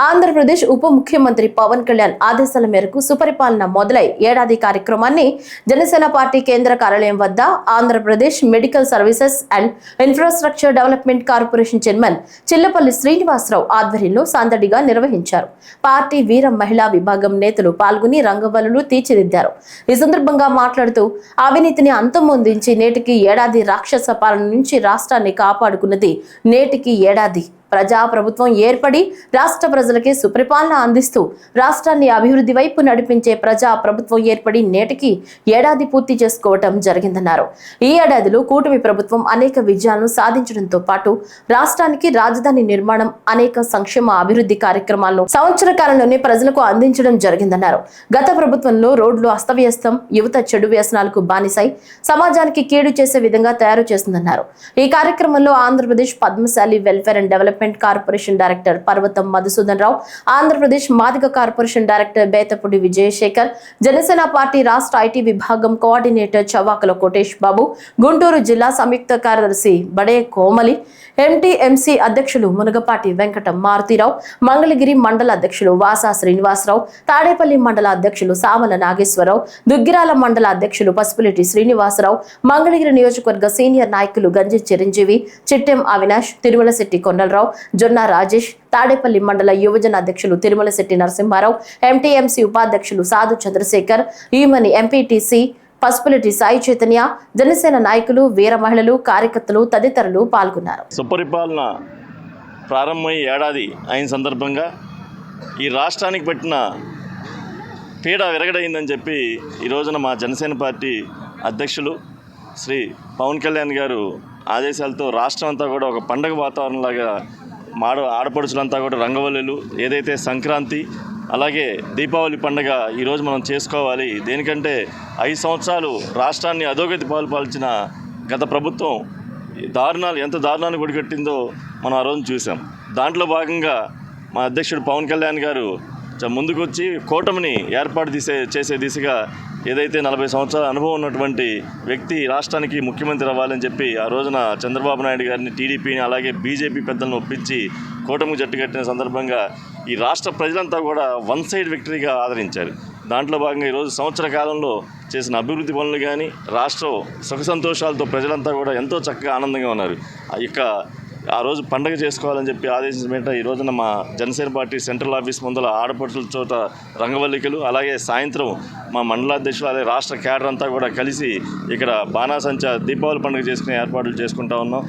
ఆంధ్రప్రదేశ్ ఉప ముఖ్యమంత్రి పవన్ కళ్యాణ్ ఆదేశాల మేరకు సుపరిపాలన మొదలై ఏడాది కార్యక్రమాన్ని జనసేన పార్టీ కేంద్ర కార్యాలయం వద్ద Andhra Pradesh medical services and infrastructure development corporation chairman Chillapalli Srinivasarao ఆధ్వర్యంలో సందడిగా నిర్వహించారు. పార్టీ వీర మహిళా విభాగం నేతలు పాల్గొని రంగవల్లులు తీర్చిదిద్దారు. ఈ సందర్భంగా మాట్లాడుతూ అవినీతిని అంతమొందించి నేటికి ఏడాది రాక్షస పాలన నుంచి రాష్ట్రాన్ని కాపాడుకున్నది నేటికి ఏడాది. ప్రజా ప్రభుత్వం ఏర్పడి రాష్ట్ర ప్రజలకి సుపరిపాలన అందిస్తూ రాష్ట్రాన్ని అభివృద్ధి వైపు నడిపించే ప్రజా ప్రభుత్వం ఏర్పడి నేటికి ఏడాది పూర్తి చేసుకోవటం జరిగిందన్నారు. ఈ ఏడాదిలో కూటమి ప్రభుత్వం అనేక విజయాలను సాధించడంతో పాటు రాష్ట్రానికి రాజధాని నిర్మాణం అనేక సంక్షేమ అభివృద్ధి కార్యక్రమాలను సంవత్సర కాలంలోనే ప్రజలకు అందించడం జరిగిందన్నారు. గత ప్రభుత్వంలో రోడ్లు అస్తవ్యస్తం యువత చెడు వ్యసనాలకు బానిసై సమాజానికి కీడు చేసే విధంగా తయారు చేస్తుందన్నారు. ఈ కార్యక్రమంలో Andhra Pradesh Padmashali welfare and develop development corporation director Parvatham Madhusudan Rao Andhra Pradesh Madiga corporation director Bethapudi Vijayasekhar Janasena party రాష్ట్ర ఐటీ విభాగం కోఆర్డినేటర్ చవాకల కోటేష్ బాబు గుంటూరు జిల్లా సంయుక్త కార్యదర్శి బడే కోమలి ఎంటీఎంసీ అధ్యక్షులు మునగపాటి వెంకట మారుతిరావు మంగళగిరి మండల అధ్యక్షులు వాసా శ్రీనివాసరావు తాడేపల్లి మండల అధ్యక్షులు సామల నాగేశ్వరరావు దుగ్గిరాల మండల అధ్యక్షులు పసుపులెట్టి శ్రీనివాసరావు మంగళగిరి నియోజకవర్గ సీనియర్ నాయకులు గంజి చిరంజీవి చిట్టెం అవినాష్ తిరుమలశెట్టి కొండలరావు జొన్న రాజేష్ తాడేపల్లి మండల యువజన అధ్యక్షులు తిరుమలశెట్టి నరసింహారావు ఎంటీఎంసీ ఉపాధ్యక్షులు సాధు చంద్రశేఖర్ ఈమని ఎంపీటీసీ పసుపులటి సాయి చైతన్య జనసేన నాయకులు వీర మహిళలు కార్యకర్తలు తదితరులు పాల్గొన్నారు. సుపరిపాలన ప్రారంభమై ఏడాది అయిన సందర్భంగా ఈ రాష్ట్రానికి పెట్టిన పీడ విరగడైందని చెప్పి ఈ రోజున మా జనసేన పార్టీ అధ్యక్షులు శ్రీ పవన్ కళ్యాణ్ గారు ఆదేశాలతో రాష్ట్రం అంతా కూడా ఒక పండగ వాతావరణంలాగా మాడ ఆడపడుచులంతా కూడా రంగవల్లులు ఏదైతే సంక్రాంతి అలాగే దీపావళి పండుగ ఈరోజు మనం చేసుకోవాలి. దేనికంటే ఐదు సంవత్సరాలు రాష్ట్రాన్ని అధోగతి పాల్పాల్చిన గత ప్రభుత్వం దారుణాలు ఎంత దారుణాన్ని కొడిగట్టిందో మనం ఆ రోజు చూసాం దాంట్లో భాగంగా మా అధ్యక్షుడు పవన్ కళ్యాణ్ గారు ముందుకొచ్చి కూటమిని ఏర్పాటు తీసే చేసే దిశగా ఏదైతే నలభై సంవత్సరాల అనుభవం ఉన్నటువంటి వ్యక్తి రాష్ట్రానికి ముఖ్యమంత్రి అవ్వాలని చెప్పి ఆ రోజున చంద్రబాబు నాయుడు గారిని టీడీపీని అలాగే బీజేపీ పెద్దలను ఒప్పించి కూటమి జట్టు కట్టిన సందర్భంగా ఈ రాష్ట్ర ప్రజలంతా కూడా వన్ సైడ్ విక్టరీగా ఆదరించారు. దాంట్లో భాగంగా ఈరోజు సంవత్సర కాలంలో చేసిన అభివృద్ధి పనులు కానీ రాష్ట్రం సుఖ సంతోషాలతో ప్రజలంతా కూడా ఎంతో చక్కగా ఆనందంగా ఉన్నారు. ఆ యొక్క ఆ రోజు పండగ చేసుకోవాలని చెప్పి ఆదేశించిన వెంట ఈ రోజున మా జనసేన పార్టీ సెంట్రల్ ఆఫీస్ ముందల ఆడపడుల చోట రంగవల్లికలు అలాగే సాయంత్రం మా మండలాధ్యక్షులు అలాగే రాష్ట్ర క్యాడర్ అంతా కూడా కలిసి ఇక్కడ బాణాసంచా దీపావళి పండుగ చేసుకునే ఏర్పాట్లు చేసుకుంటా ఉన్నాం.